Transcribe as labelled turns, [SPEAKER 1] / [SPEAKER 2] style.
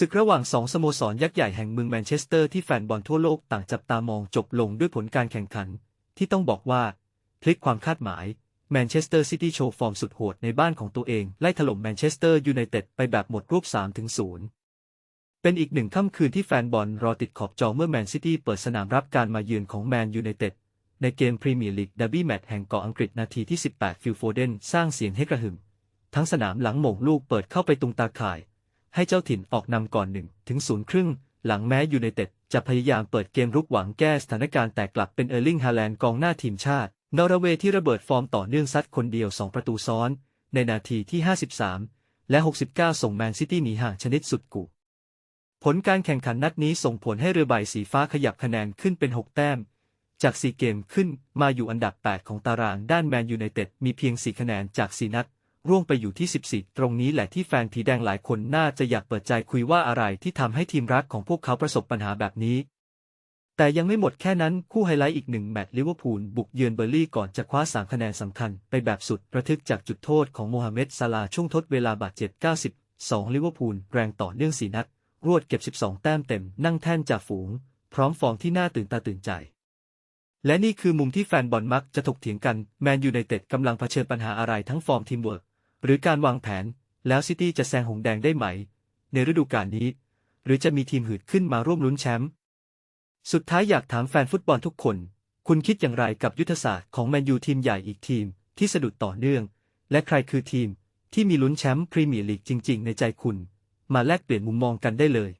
[SPEAKER 1] ศึกระหว่างสองสโมสรยักษ์ใหญ่แห่งเมืองแมนเชสเตอร์ที่แฟนบอลทั่วโลกต่างจับตามองจบลงด้วยผลการแข่งขัน ที่ต้องบอกว่า พลิกความคาดหมายแมนเชสเตอร์ซิตี้โชว์ฟอร์มสุดโหดในบ้านของตัวเอง ไล่ถล่มแมนเชสเตอร์ยูไนเต็ดไปแบบหมดรูป3-0เป็นอีกหนึ่งค่ำคืนที่แฟนบอลรอติดขอบจอเมื่อแมนซิตี้เปิดสนามรับการมาเยือนของแมนยูไนเต็ดในเกมพรีเมียร์ลีกดับบี้แมตช์แห่งเกาะอังกฤษนาทีที่ 18 ฟิลโฟเดนสร้างเสียงให้กระหึ่ม ทั้งสนามหลังหม่งลูกเปิดเข้าไปตรงตาข่าย ให้เจ้าถิ่นออกนำก่อนหนึ่งถึงศูนย์ครึ่ง หลังแม้ยูไนเต็ดจะพยายามเปิดเกมรุกหวังแก้สถานการณ์แต่กลับเป็นเออร์ลิงฮาแลนด์กองหน้าทีมชาติ นอร์เวย์ที่ระเบิดฟอร์มต่อเนื่องซัดคนเดียว 2 ประตูซ้อน ในนาทีที่ 53 และ 69 ส่งแมนซิตี้หนีห่างชนิดสุดกุผลการแข่งขันนัดนี้ส่งผลให้เรือใบสีฟ้าขยับคะแนนขึ้นเป็น 6 แต้ม จาก 4 เกมขึ้นมาอยู่อันดับ 8 ของตารางด้านแมนยูไนเต็ดมีเพียง 4 คะแนนจาก 4 นัด ร่วงไปอยู่ที่ 14 ตรงนี้แหละที่แฟนผีแดงหลายคนน่าจะอยากเปิดใจคุยว่าอะไรที่ทำให้ทีมรักของพวกเขาประสบปัญหาแบบนี้ แต่ยังไม่หมดแค่นั้นคู่ไฮไลท์อีกหนึ่งแมตช์ลิเวอร์พูลบุกเยือนเบอร์ลี่ก่อนจะคว้า3คะแนนสำคัญไปแบบสุดระทึกจากจุดโทษของโมฮัมเหม็ดซาลาช่วงทดเวลาบาดเจ็บ 92 ลิเวอร์พูลแรงต่อเนื่อง4นัด รวดเก็บ 12 แต้มเต็ม นั่งแท่นจ่าฝูง พร้อมฟอร์มที่น่าตื่นตาตื่นใจและนี่คือมุมที่แฟนบอลมักจะถกเถียงกัน แมนยูไนเต็ดกำลังเผชิญปัญหาอะไรทั้งฟอร์มทีมเวิร์ก หรือการวางแผน แล้วซิตี้จะแซงหงแดงได้ไหม ในฤดูกาลนี้ หรือจะมีทีมหืดขึ้นมาร่วมลุ้นแชมป์สุดท้ายอยากถามแฟนฟุตบอลทุกคน คุณคิดอย่างไรกับยุทธศาสตร์ของแมนยูทีมใหญ่อีกทีมที่สะดุดต่อเนื่อง และใครคือทีมที่มีลุ้นแชมป์พรีเมียร์ลีกจริง ๆ ในใจคุณ มาแลกเปลี่ยนมุมมองกันได้เลย